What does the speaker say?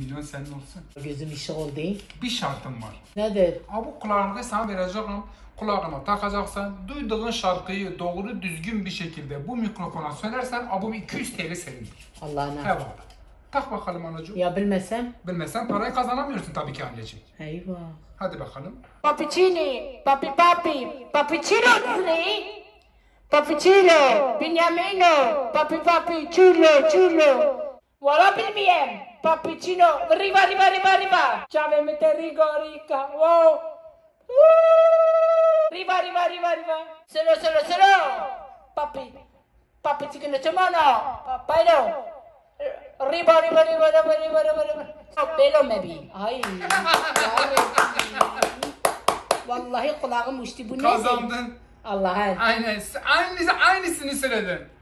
milyon senin olsun. Gözüm işi oldu. Bir şartım var. Nedir? Ha bu kulağını sana vereceğim. Kulağına takacaksın. Duyduğun şarkıyı doğru düzgün bir şekilde bu mikrofona söylersen abim 200 TL senindir. Allah'ına. Eyvallah. Tak bakalım anacığım. Ya bilmesem? Bilmezsen parayı kazanamıyorsun tabii ki anneciğim. Eyvah. Hadi bakalım. Papicini, papi papi, papicino Disney, papicino, Beniamino, papi papi, chulo, chulo. Valla bilmeyem, papicino, arriba, arriba, arriba, arriba. Suavemente rico, rica, wow. Woo. Arriba, arriba, arriba, arriba. Solo, solo, solo. Papi, papi chiquino chamono, papairo. Arriba, arriba, arriba, arriba, arriba, arriba, arriba. Pelo me vi. Ay. Vallahi kulağım uçtu. Bu ne? Kazandın. Allah'a. Aynen. Aynısı, aynısını söyledin.